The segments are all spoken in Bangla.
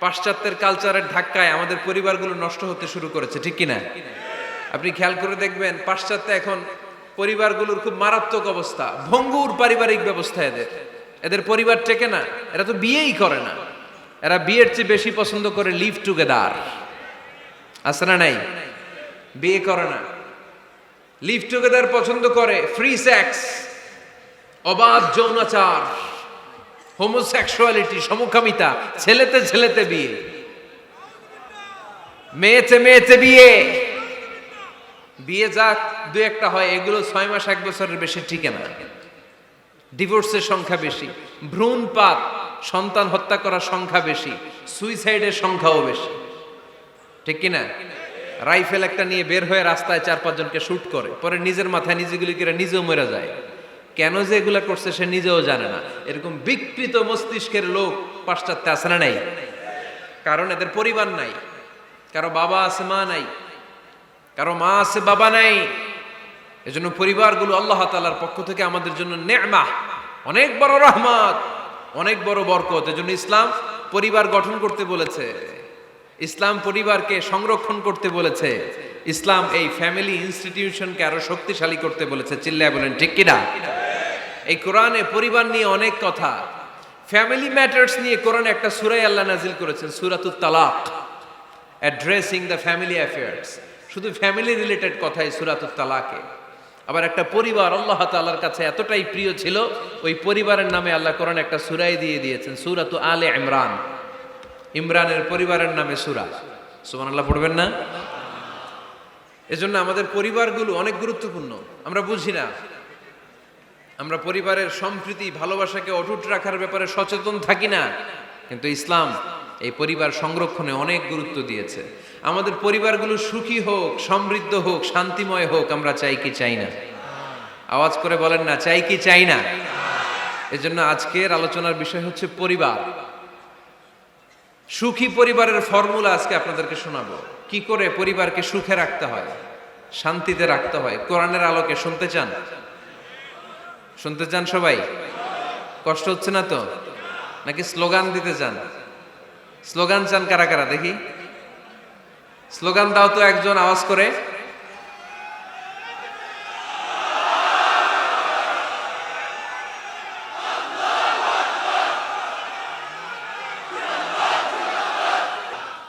পাশ্চাত্যের কালচারের ধাক্কায় আমাদের পরিবারগুলো নষ্ট হতে শুরু করেছে, ঠিক কিনা? আপনি খেয়াল করে দেখবেন, পাশ্চাত্যে এখন পরিবারগুলোর খুব মারাত্মক অবস্থা। ভঙ্গুর পারিবারিক ব্যবস্থা এদের। এদের পরিবার টেকে না, এরা তো বিয়েই করে না। এরা বিয়ের চেয়ে বেশি পছন্দ করে লিভ টুগেদার আছে না নাই? বিয়ে করে না। লিভ টুগেদার পছন্দ করে ফ্রি সেক্স অবাধ যৌনাচার। হোমোসেক্সুয়ালিটি সমকামিতা, ছেলেতে ছেলেতে বিয়ে, মেয়েতে মেয়েতে বিয়ে। বিয়ে যা দু একটা হয়, এগুলো ছয় মাস, এক বছরের বেশি টিকে না। ডিভোর্সের সংখ্যা বেশি, ভ্রূণপাত, সন্তান হত্যা করার সংখ্যা বেশি সুইসাইডের সংখ্যাও বেশি। ঠিক কিনা? রাইফেল একটা নিয়ে বের হয়ে রাস্তায় চার পাঁচজনকে শ্যুট করে, পরে নিজের মাথায় নিজেগুলি করে নিজেও মরে যায়। কেন যে এগুলা করছে সে নিজেও জানে না। এরকম বিকৃত মস্তিষ্কের লোক পাশ্চাত্যে আছে না নাই? কারণ এদের পরিবার নাই। কারও বাবা আছে, মা নাই। কারও মা আছে, বাবা নাই। এজন্য পরিবারগুলো আল্লাহ তালার পক্ষ থেকে আমাদের জন্য নেমা। অনেক বড় রহমত, অনেক বড় বরকত। এজন্য ইসলাম পরিবার গঠন করতে বলেছে। ইসলাম পরিবারকে সংরক্ষণ করতে বলেছে। ইসলাম এই ফ্যামিলি ইনস্টিটিউশনকে আরও শক্তিশালী করতে বলেছে। চিল্লায় বলেন, ঠিক কিনা? এই কোরআনে পরিবার নিয়ে অনেক কথা। ফ্যামিলি ম্যাটার্স নিয়ে কোরআনে একটা সুরাই আল্লাহ নাজিল করেছেন, সুরাতুত তালাক অ্যাড্রেসিং দ্য ফ্যামিলি অ্যাফেয়ার্স শুধু ফ্যামিলি রিলেটেড কথাই সুরাতুত তালাকে। আবার একটা পরিবার আল্লাহ তাআলার কাছে এতটাই প্রিয় ছিল, ওই পরিবারের নামে আল্লাহ কোরআন একটা সুরাই দিয়ে দিয়েছেন, সুরাতু আলে ইমরান। ইমরানের পরিবারের নামে সুরা। সুমান আল্লাহ পড়বেন না? এজন্য আমাদের পরিবারগুলো অনেক গুরুত্বপূর্ণ। আমরা বুঝি না। আমরা পরিবারের সম্প্রীতি, ভালোবাসাকে অটুট রাখার ব্যাপারে সচেতন থাকি না। কিন্তু ইসলাম এই পরিবার সংরক্ষণে অনেক গুরুত্ব দিয়েছে। আমাদের পরিবারগুলো সুখী হোক, সমৃদ্ধ হোক, শান্তিময় হোক, আমরা চাই কি চাই না। আওয়াজ করে বলেন না, চাই কি চাই না? এজন্য আজকের আলোচনার বিষয় হচ্ছে পরিবার। সুখী পরিবারের ফর্মুলা আজকে আপনাদেরকে শোনাবো। কি করে পরিবারকে সুখে রাখতে হয়, শান্তিতে রাখতে হয়, কোরআনের আলোকে শুনতে চান? শুনতে চান সবাই? কষ্ট হচ্ছে না তো? নাকি স্লোগান দিতে চান? স্লোগান চান কারা কারা? দেখি। স্লোগান দাও তো একজন আওয়াজ করে।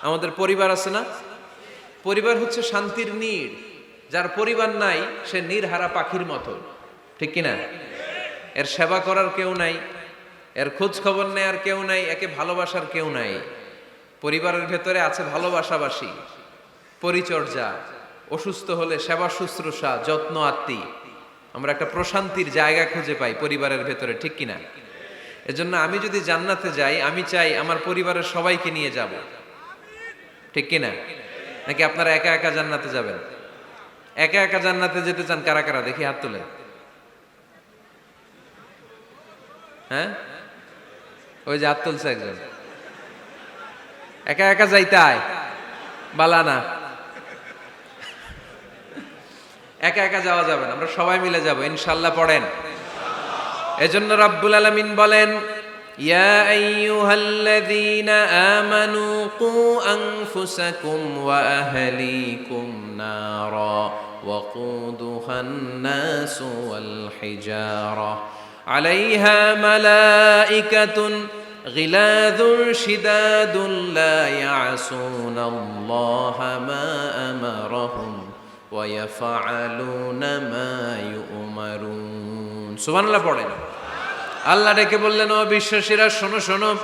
আমাদের পরিবার আছে না? পরিবার হচ্ছে শান্তির নীড়। যার পরিবার নাই, সে নির্হারা পাখির মতো। ঠিক কিনা? এর সেবা করার কেউ নাই, এর খোঁজ খবর নেয়ার কেউ নাই, একে ভালোবাসার কেউ নাই। পরিবারের ভেতরে আছে ভালোবাসাবাসী, পরিচর্যা, অসুস্থ হলে সেবা শুশ্রূষা, যত্ন আত্মি। আমরা একটা প্রশান্তির জায়গা খুঁজে পাই পরিবারের ভেতরে, ঠিক কিনা? এজন্য আমি যদি জান্নাতে যাই, আমি চাই আমার পরিবারের সবাইকে নিয়ে যাব। ঠিক কিনা? নাকি আপনারা একা একা জান্নাতে যাবেন? একা একা জান্নাতে যেতে চান কারা কারা? দেখি হাত তুলে। হ্যাঁ? ওই যে হাত একজন। একা একা যাইতাই বালা না। একা একা যাওয়া যাবে না। আমরা সবাই মিলে যাব। ইনশাল্লাহ পড়েন। এজন্য রাব্বুল আলমিন বলেন, ইয়া আইয়ুহাল্লাযীনা আমানু কু আনফুসাকুম ওয়া আহলিকুম নারা ওয়াকুদুহান নাসু ওয়াল হিজারা। عليها ملائكة غلاذ شداد لا يعصون الله ما أمرهم ويفعلون ما يؤمرون سبحان الله আল্লাহ الله বললেন, ও বিশ্বাসীরা, শোনো শোনো।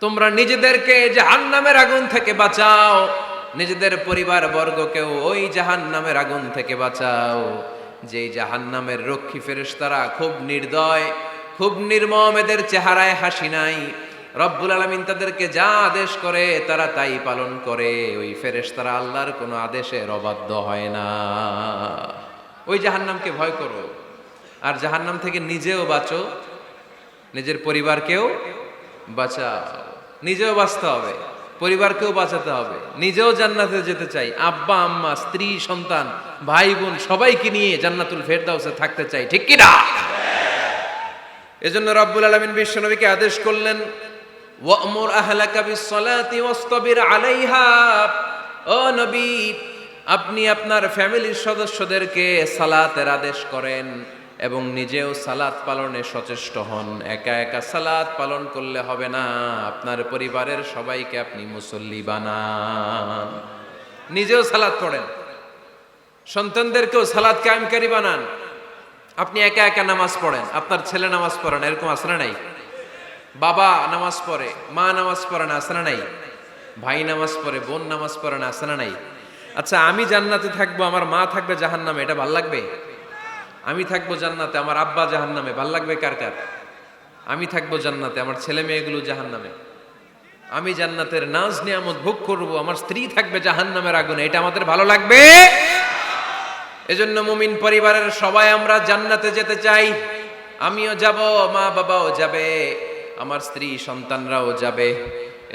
তোমরা নিজেদেরকে জাহান নামের আগুন থেকে বাঁচাও। নিজেদের পরিবার বর্গকেও ওই জাহান নামের আগুন থেকে বাঁচাও। যেই জাহান্নামের রক্ষী ফেরেশতারা খুব নির্দয়, খুব নির্মম, এদের চেহারায় হাসি নাই। রব্বুল আলমিন তাদেরকে যা আদেশ করে, তারা তাই পালন করে। ওই ফেরেশতারা আল্লাহর কোনো আদেশের অবাধ্য হয় না। ওই জাহান্নামকে ভয় করো। আর জাহান্নাম থেকে নিজেও বাঁচো। নিজের পরিবারকেও বাঁচাও। নিজেও বাঁচতে হবে। পরিবারকেও বাঁচাতে হবে। নিজেও জান্নাতে যেতে চাই। আব্বা, আম্মা, স্ত্রী, সন্তান, ভাই, বোন, সবাইকে নিয়ে জান্নাতুল ফেরদাউসে থাকতে চাই। ঠিক কি না এজন্য রব্বুল আলামিন বিশ্বনবীকে আদেশ করলেন, ওয়ামুর আহলাকা বিসসালাতি ওয়াসতাবির আলাইহা। ও নবী, আপনি আপনার ফ্যামিলির সদস্যদেরকে সালাতের আদেশ করেন। এবং নিজেও সালাত পালনে সচেষ্ট হন। একা একা সালাত পালন করলে হবে না। আপনার পরিবারের সবাইকে আপনি মুসল্লি বানান। নিজেও সালাত পড়েন। সন্তানদেরকেও সালাদ কায়েমকারী বানান। আপনি একা একা নামাজ পড়েন। আপনার ছেলে নামাজ পড়েন এরকম আসনা নাই? বাবা নামাজ পড়ে, মা নামাজ পড়ে না আসনা নাই? ভাই নামাজ পড়ে, বোন নামাজ পড়ে না আসনা নাই? আচ্ছা আমি জান্নাতে থাকব, আমার মা থাকবে জাহান্নামে, এটা ভালো লাগবে? আমি থাকব জান্নাতে, আমার আব্বা জাহান্নামে। ভালো লাগবে কার কার? আমি থাকব জান্নাতে, আমার ছেলে মেয়েগুলো জাহান্নামে। আমি জান্নাতের নাজ নিয়ামত ভোগ করব, আমার স্ত্রী থাকবে জাহান্নামের আগুনে। এটা আমাদের ভালো লাগবে? এজন্য মুমিন পরিবারের সবাই আমরা জান্নাতে যেতে চাই। আমিও যাব মা বাবাও যাবে, আমার স্ত্রী সন্তানরাও যাবে।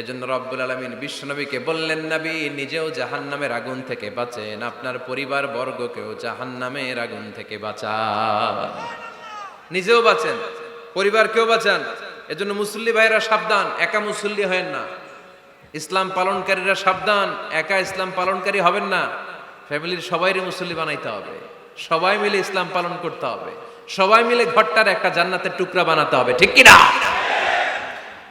এজন্য রব্বুল আলমিন বিশ্বনবীকে বললেন, নবী, নিজেও জাহান্নামের আগুন থেকে বাঁচেন। আপনার পরিবার বর্গকেও জাহান্নামের আগুন থেকে বাঁচান। নিজেও বাঁচেন, পরিবারকেও বাঁচান। এজন্য মুসল্লি ভাইরা সাবধান, একা মুসল্লি হয়েন না। ইসলাম পালনকারীরা সাবধান, একা ইসলাম পালনকারী হবেন না। ফ্যামিলির সবাইরে মুসল্লি বানাইতে হবে। সবাই মিলে ইসলাম পালন করতে হবে। সবাই মিলে ঘরটার একটা জান্নাতের টুকরা বানাতে হবে, ঠিক কি না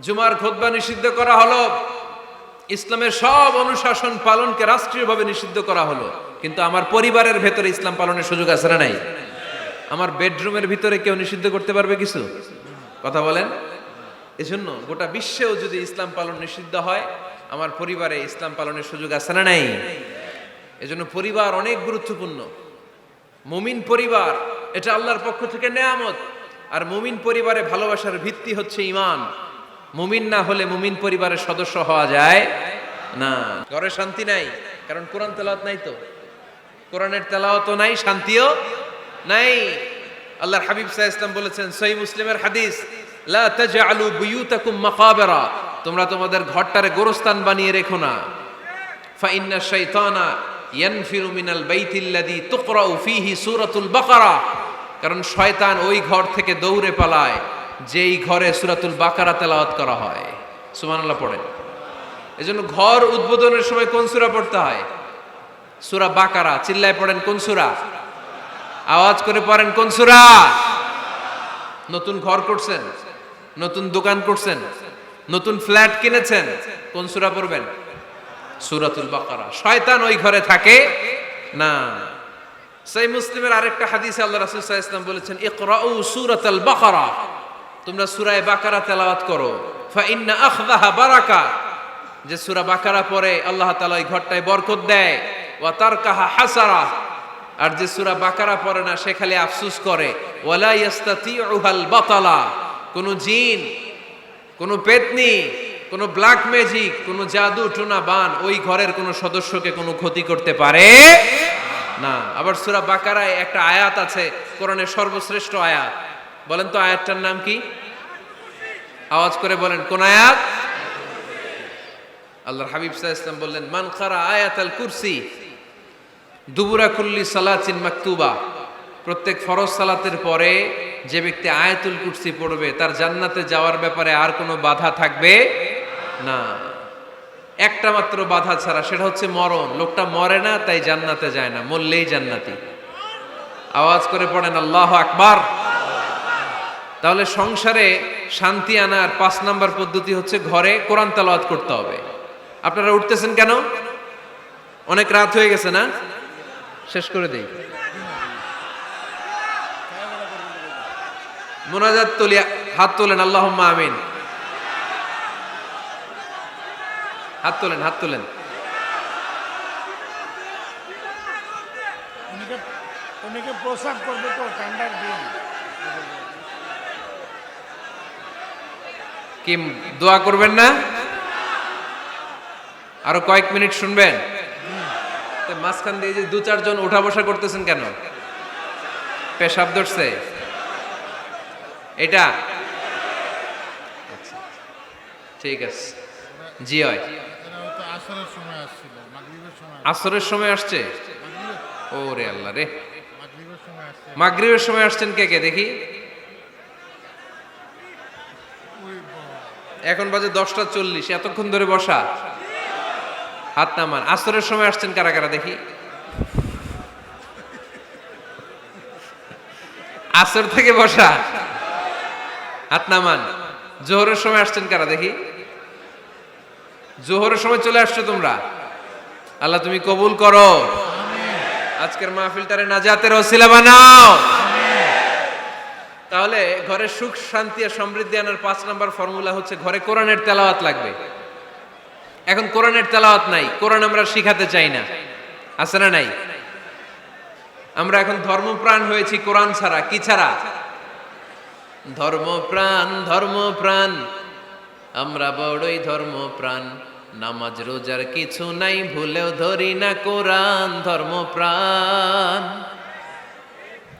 জুমার খোদবা নিষিদ্ধ করা হলো। ইসলামের সব অনুশাসন পালনকে রাষ্ট্রীয়ভাবে নিষিদ্ধ করা হলো। কিন্তু আমার পরিবারের ভেতরে ইসলাম পালনের সুযোগ আছে না নাই? আমার বেডরুমের ভিতরে কেউ নিষিদ্ধ করতে পারবে কিছু? কথা বলেন। এজন্য গোটা বিশ্বেও যদি ইসলাম পালন নিষিদ্ধ হয়, আমার পরিবারে ইসলাম পালনের সুযোগ আছে না নাই? এজন্য পরিবার অনেক গুরুত্বপূর্ণ। মুমিন পরিবার, এটা আল্লাহর পক্ষ থেকে নেয়ামত। আর মুমিন পরিবারে ভালোবাসার ভিত্তি হচ্ছে ইমান মুমিন না হলে মুমিন পরিবারের সদস্য হওয়া যায় না। ঘরে শান্তি নাই, কারণ কোরআন তেলাওয়াত নাই তো। কোরআনের তেলাওয়াত নাই, শান্তিও নাই। আল্লাহর হাবিব সাহা ইসলাম বলেছেন সহি মুসলিমের হাদিস, লা তাজআলু বুয়ুতাকুম মাকাবেরা তোমরা তোমাদের ঘরটারে গোরস্থান বানিয়ে রেখো না। ফাইন্না শাইতানা ইয়ানফিরু মিনাল বাইতিল্লাযী তুকরাউ ফীহি সূরাতুল বাকারা, কারণ শয়তান ওই ঘর থেকে দৌড়ে পালায়। যেই ঘরে সুরাতুল বাকারা তেলাওয়াত করা হয়। সুবহানাল্লাহ পড়েন। এজন্য ঘর উদ্বোধনের সময় কোন সূরা পড়তে হয়? সুরা বাকারা। চিল্লায় পড়েন কোন সূরা? আওয়াজ করে পড়েন কোন সূরা? নতুন ঘর করছেন? নতুন দোকান করছেন? নতুন ফ্ল্যাট কিনেছেন? কোন সূরা পড়বেন? সূরাতুল বাকারা। শয়তান ওই ঘরে থাকে না। সেই মুসলিমের আরেকটা হাদিসে আল্লাহ রাসূল সাল্লাল্লাহু আলাইহি ওয়াসাল্লাম বলেছেন, ইকরাউ সূরাতাল বাকারা। তোমরা সূরা বাকারা তেলাওয়াত করো। ফা ইন্না আখযাহা বারাকা। যে সুরা বাকারা পরে আল্লাহ তালা ওই ঘরটায় বরকত দেয়। ওয়া তারকাহা হাসারা। আর যে সূরা বাকারা পড়ে না, সে খালি আফসোস করে। ওয়ালা ইয়াস্তাতিউহাল বাতালা। কোন জিন, কোন পেতনি, কোন ব্ল্যাক ম্যাজিক, কোন জাদু, টুনা, বান ওই ঘরের কোন সদস্যকে কোনো ক্ষতি করতে পারে না। আবার সুরা বাকারায় একটা আয়াত আছে, কোরআনের সর্বশ্রেষ্ঠ আয়াত। বলেন তো আয়াতটার নাম কি? আওয়াজ করে বলেন, কোন আয়াত? আল্লাহর হাবিব আলাইহি ওয়াসাল্লাম বললেন, মান খারা আয়াতাল কুরসি দুবুরা কুল্লি সালাচিন মাকতুবা। প্রত্যেক ফরজ সালাতের পরে যে ব্যক্তি আয়াতুল কুরসি পড়বে, তার জান্নাতে যাওয়ার ব্যাপারে আর কোনো বাধা থাকবে না। একটা মাত্র বাধা ছাড়া, সেটা হচ্ছে মরণ। লোকটা মরে না, তাই জান্নাতে যায় না, মরলেই জান্নাতি। আওয়াজ করে পড়েন, আল্লাহ আকবার। তাহলে সংসারে শান্তি আনার পাঁচ নাম্বার পদ্ধতি হচ্ছে ঘরে কোরআন তালাওয়াত করতে হবে। আপনারা উঠতেছেন কেন? অনেক রাত হয়ে গেছে না? শেষ করে দেই। মোনাজাত তুলিয়া হাত তোলেন আল্লাহ আমিন। হাত তোলেন হাত তোলেন। উনিকে করবে তো ঠান্ডার দিন কি দোয়া করবেন না? আরও কয়েক মিনিট শুনবেন। মাঝখান দিয়ে যে দু চারজন ওঠা বসা করতেছেন কেন? পেশাব ধরছে। এটা? আচ্ছা, ঠিক আছে। জি হয়। আসরের সময় আসছে? ও রে আল্লাহ রে। মাগরিবের সময় আসছেন কে কে? দেখি ওই ব- এখন বাজে দশটা চল্লিশ, এতক্ষণ ধরে বসা। হাত নামান। আসরের সময় আসছেন কারা কারা দেখি? আসর থেকে বসা। হাত নামান। জোহরের সময় আসছেন কারা দেখি? জোহরের সময় চলে আসছো তোমরা? আল্লাহ তুমি কবুল করো। আজকের মাহফিলটারে নাজাতের ওসিলা বানাও। তাহলে ঘরে সুখ, শান্তি আর সমৃদ্ধি আনার পাঁচ নম্বর ফর্মুলা হচ্ছে ঘরে কোরআনের তেলাওয়াত লাগবে। এখন কোরআনের তেলাওয়াত নাই, কোরআন আমরা শিখাতে চাই না। আছে না নাই? আমরা এখন ধর্মপ্রাণ হয়েছি কোরআন ছাড়া, কি ছাড়া? ধর্মপ্রাণ ধর্মপ্রাণ, আমরা বড়ই ধর্মপ্রাণ। নামাজ, রোজার কিছু নাই, ভুলেও ধরি না কোরআন, ধর্মপ্রাণ।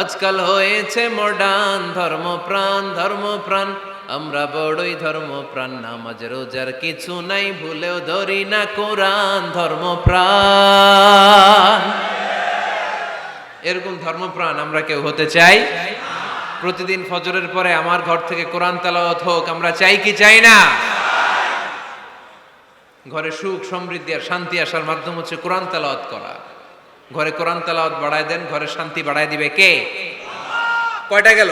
আজকাল হয়েছে মডার্ন ধর্মপ্রাণ ধর্মপ্রাণ। আমরা বড়ই ধর্ম প্রাণ নামাজ, রোজার কিছু নাই, ভুলেও ধরি না কোরআন ধর্ম প্রাণ এরকম ধর্মপ্রাণ আমরা কেউ হতে চাই? প্রতিদিন ফজরের পরে আমার ঘর থেকে কোরআন তেলাওয়াত হোক, আমরা চাই কি চাই না? ঘরে সুখ, সমৃদ্ধি আর শান্তি আসার মাধ্যম হচ্ছে কোরআন তেলাওয়াত করা। ঘরে কোরআন তেলাওয়াত বাড়ায় দেন, ঘরে শান্তি বাড়ায় দিবে কে? কয়টা গেল?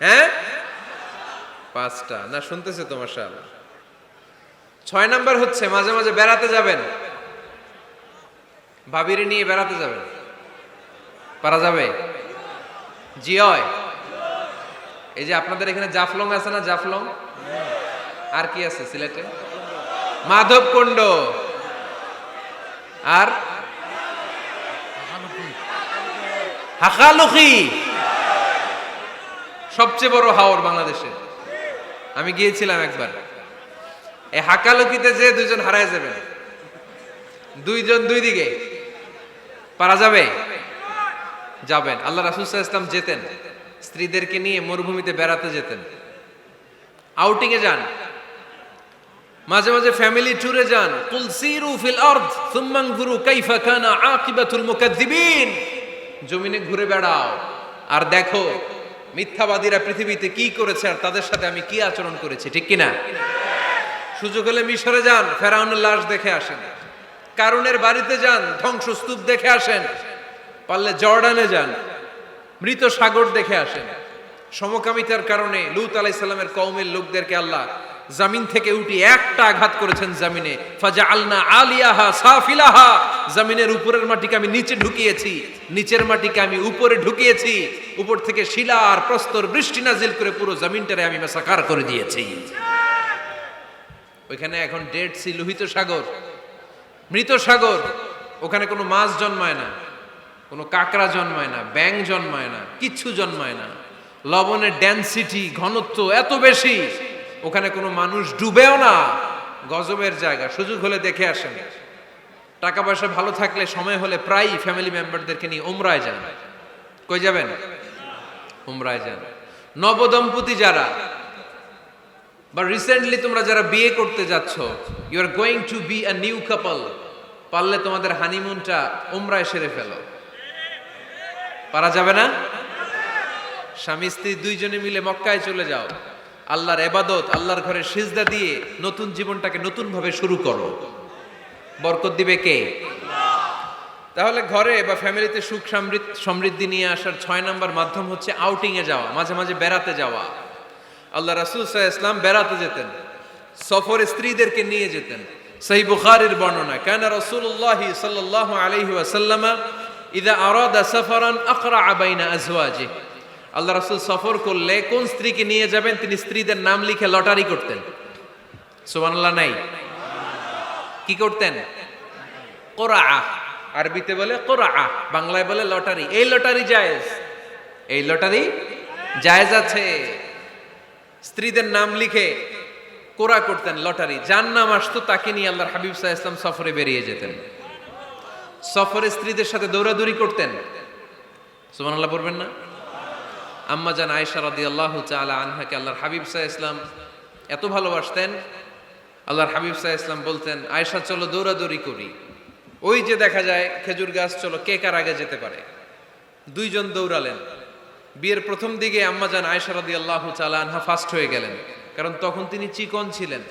হ্যাঁ? পাঁচটা। না, শুনতেছে তোমার সাল ছয় নাম্বার হচ্ছে, মাঝে মাঝে বেড়াতে যাবেন। ভাবিরে নিয়ে বেড়াতে যাবেন। পারা যাবে? জি, হয়। এই যে আপনাদের এখানে জাফলং আছে না জাফলং? আর কি আছে সিলেটে? মাধবকুণ্ড। আর হাকালুকি সবচেয়ে বড় হাওর বাংলাদেশে। আমি গিয়েছিলাম একবার। এই হাকালুকিতে যে দুইজন হারায় যাবে, দুইজন দুই দিকে। পারা যাবে? যাবেন। আল্লাহ রাসুল ইসলাম যেতেন। স্ত্রীদেরকে নিয়ে মরুভূমিতে বেড়াতে যেতেন। আউটিংয়ে যান। মাঝে মাঝে ফ্যামিলি ট্যুরে যান। কুল সিরু ফিল আরদ, সুম্মা আনজুরু কাইফা কানা আকিবাতুল মুকাজ্জিবিন জমিনে ঘুরে বেড়াও। আর দেখো, মিথ্যাবাদীরা পৃথিবীতে কি করেছে আর তাদের সাথে আমি কি আচরণ করেছি, ঠিক কি না সুযোগ হলে মিশরে যান, ফেরাউনের লাশ দেখে আসেন। কারুনের বাড়িতে যান, ধ্বংসস্তূপ দেখে আসেন। পারলে জর্ডানে যান, মৃত সাগর দেখে আসেন। সমকামিতার কারণে লুত আলাইসাল্লামের কওমের লোকদেরকে আল্লাহ জামিন থেকে উঠি একটা আঘাত করেছেন জামিনে। ফাজা আলনা আলিয়াহা সাফিলাহা। জামিনের উপরের মাটিকে আমি নিচে ঢুকিয়েছি। নিচের মাটিকে আমি উপরে ঢুকিয়েছি। উপর থেকে শিলা আর প্রস্তর বৃষ্টি নাজিল করে পুরো জামিনটারে আমি মেসাকার করে দিয়েছি। ওইখানে এখন ডেড সি লোহিত সাগর। মৃত সাগর। ওখানে কোনো মাছ জন্মায় না। কোনো কাঁকড়া জন্মায় না। ব্যাং জন্মায় না। কিচ্ছু জন্মায় না। লবণের ডেন্সিটি ঘনত্ব এত বেশি। ওখানে কোনো মানুষ ডুবেও না। গজবের জায়গা, সুযোগ হলে দেখে আসেন। টাকা পয়সা ভালো থাকলে সময় হলে প্রায়ই ফ্যামিলি মেম্বারদেরকে নিয়ে উমরায় যান। কই যাবেন? উমরায় যান। নবদম্পতি যারা, বা রিসেন্টলি তোমরা যারা বিয়ে করতে যাচ্ছ you are going to be a new couple পারলে তোমাদের হানিমুনটা উমরায় সেরে ফেলো। পারা যাবে না? স্বামী স্ত্রী দুইজনে মিলে মক্কায় চলে যাও। আল্লাহর এবাদত, আল্লাহর ঘরে সিজদা দিয়ে নতুন জীবনটাকে নতুন ভাবে শুরু করো। বরকত দিবে কে? তাহলে ঘরে বা ফ্যামিলিতে সুখ সমৃদ্ধ- নিয়ে আসার ছয় নম্বর মাধ্যম হচ্ছে আউটিং এ যাওয়া, মাঝে মাঝে বেড়াতে যাওয়া। আল্লাহ রাসূল আলাইহি ইসলাম বেড়াতে যেতেন, সফরে স্ত্রীদেরকে নিয়ে যেতেন। সহি বুখারের বর্ণনা কানা রাসূলুল্লাহ সাল্লাল্লাহু আলাইহি ওয়াসাল্লাম ইদা আরাদা সাফারান আকরা আবাইনা আজওয়াজি আল্লাহ রাসূল সফর করলে কোন স্ত্রীকে নিয়ে যাবেন? তিনি স্ত্রীদের নাম লিখে লটারি করতেন। সুবহানাল্লাহ, নাই। কি করতেন? কোরআ আরবিতে বলে কোরআ বাংলায় বলে লটারি। এই লটারি জায়েজ। এই লটারি জায়েজ আছে। স্ত্রীদের নাম লিখে কোরা করতেন, লটারি। যার নাম আসতো, তাকে নিয়ে আল্লাহর হাবিব সাহা ইসলাম সফরে বেরিয়ে যেতেন। সফরে স্ত্রীদের সাথে দৌড়াদৌড়ি করতেন। সুমান আল্লাহ পড়বেন না? আম্মা জান আয়েশা রাদি আল্লাহ চালা আনহাকে আল্লাহর হাবিব সাহা ইসলাম এত ভালোবাসতেন। আল্লাহর হাবিব সাহা ইসলাম বলতেন, আয়েশা, চলো দৌড়াদৌড়ি করি। ওই যে দেখা যায়, খেজুর গাছ, চলো, কে কার আগে যেতে পারে? দুইজন দৌড়ালেন। বিয়ের প্রথম দিকে আম্মাজান আয়েশা রাদি আল্লাহ চালা আনহা ফার্স্ট হয়ে গেলেন, কারণ তখন তিনি চিকন ছিলেন,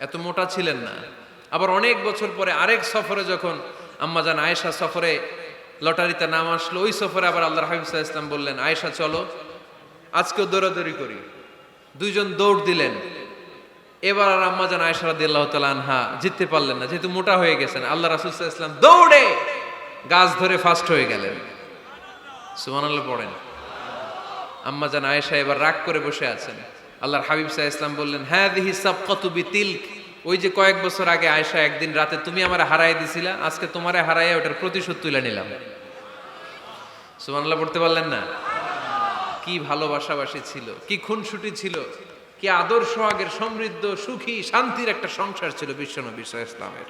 এত মোটা ছিলেন না। আবার অনেক বছর পরে আরেক সফরে যখন আম্মাজান আয়েশা সফরে লটারিতে নাম আসলো, ওই সফরে আবার আল্লাহ সাহা ইসলাম বললেন, আয়েশা, চলো। আজকেও দৌড়াদৌড়ি করি। দুইজন দৌড় দিলেন। এবার আর আম্মা আম্মাজান আয়েশা রাদি আল্লাহ আনহা জিততে পারলেন না, যেহেতু মোটা হয়ে গেছেন। আল্লাহ রাসুল ইসলাম দৌড়ে গাছ ধরে ফার্স্ট হয়ে গেলেন। সুবহানাল্লাহ পড়েন। আম্মা জান আয়েশা এবার রাগ করে বসে আছেন। আল্লাহর হাবিব সাহা ইসলাম বললেন হ্যাঁ দিহি সাবকাতু বিতিলক। ওই যে কয়েক বছর আগে আয়েশা একদিন রাতে, তুমি আমার হারাই দিছিলা, আজকে তোমারে হারাইয়া ওটার প্রতিশোধ তুলে নিলাম। সুবহানাল্লাহ, পড়তে পারলেন না? কি ভালোবাসাবাসি ছিল, কি খুনসুটি ছিল, কি আদর্শ আগের সমৃদ্ধ, সুখী, শান্তির একটা সংসার ছিল বিশ্বনবী ইসলামের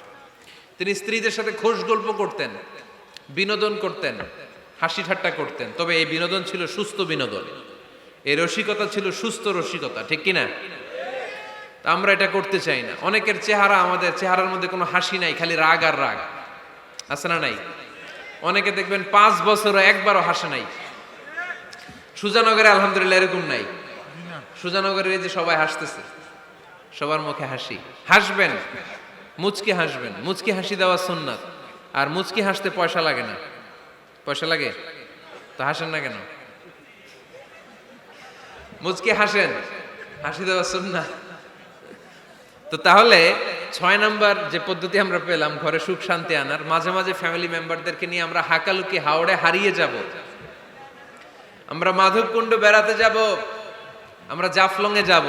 তিনি স্ত্রীদের সাথে খোশ গল্প করতেন, বিনোদন করতেন, হাসি ঠাট্টা করতেন, তবে এই বিনোদন ছিল সুস্থ বিনোদন। এই রসিকতা ছিল সুস্থ রসিকতা, ঠিক কিনা তা আমরা এটা করতে চাই না। অনেকের চেহারা আমাদের, চেহারার মধ্যে কোনো হাসি নাই, খালি রাগ আর রাগ। আছে না নাই? অনেকে দেখবেন পাঁচ বছরও একবারও হাসে নাই। সুজানগরে আলহামদুলিল্লাহ এরকম নাই। সুজানগরে এই যে সবাই হাসতেছে, সবার মুখে হাসি। হাসবেন, মুচকি হাসবেন। মুচকি হাসি দেওয়া সুন্নাত। আর মুচকি হাসতে পয়সা লাগে না। পয়সা লাগে? তো হাসেন না কেন? মুচকি হাসেন, হাসি দেওয়া সুন্নাত। তো তাহলে ছয় নাম্বার যে পদ্ধতি আমরা পেলাম, ঘরে সুখ শান্তি আনার, মাঝে মাঝে ফ্যামিলি মেম্বারদেরকে নিয়ে আমরা হাকালুকি হাওড়ে হারিয়ে যাব। আমরা মাধবকুণ্ড বেড়াতে যাব, আমরা জাফলংয়ে যাব,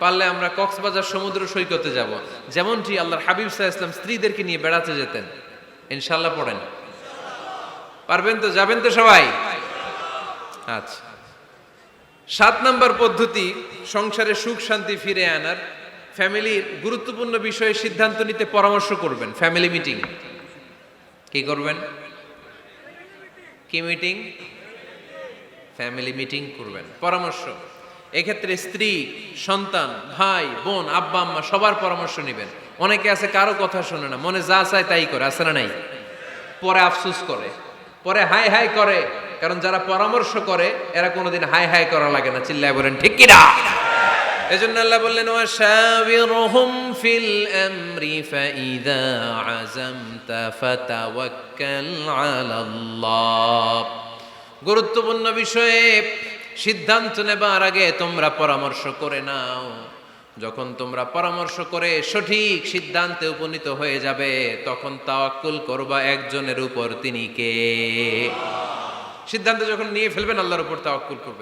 পারলে আমরা কক্সবাজার সমুদ্র সৈকতে যাব। যেমনটি আল্লাহর হাবিব সাহা ইসলাম স্ত্রীদেরকে নিয়ে বেড়াতে যেতেন। ইনশাল্লাহ পড়েন। পারবেন তো? যাবেন তো সবাই? আচ্ছা। সাত নম্বর পদ্ধতি, সংসারে সুখ শান্তি ফিরে আনার। ফ্যামিলির গুরুত্বপূর্ণ বিষয়ে সিদ্ধান্ত নিতে পরামর্শ করবেন ফ্যামিলি মিটিং কি করবেন? কি মিটিং ফ্যামিলি মিটিং করবেন। পরামর্শ। এক্ষেত্রে স্ত্রী, সন্তান, ভাই, বোন, আব্বা, আম্মা সবার পরামর্শ নেবেন। অনেকে আছে, কারও কথা শোনে না, মনে যা চায় তাই করে, আছে না নাই? পরে আফসুস করে। পরে হাই হাই করে। কারণ যারা পরামর্শ করে, এরা কোনোদিন হাই হাই করা লাগে না, চিল্লায় বলেন, ঠিক কিনা এজন্য আল্লাহ বললেন, ওয়াশাবিরহুম ফিল আমরি ফাইদা আযামতা ফাতাওয়াক্কাল আলাল্লাহ। গুরুত্বপূর্ণ বিষয়ে সিদ্ধান্ত নেবার আগে তোমরা পরামর্শ করে নাও। যখন তোমরা পরামর্শ করে সঠিক সিদ্ধান্তে উপনীত হয়ে যাবে, তখন তাওয়াক্কুল করবা একজনের উপর তিনি কে? সিদ্ধান্ত যখন নিয়ে ফেলবেন, আল্লাহর উপর তাওয়াক্কুল করবেন।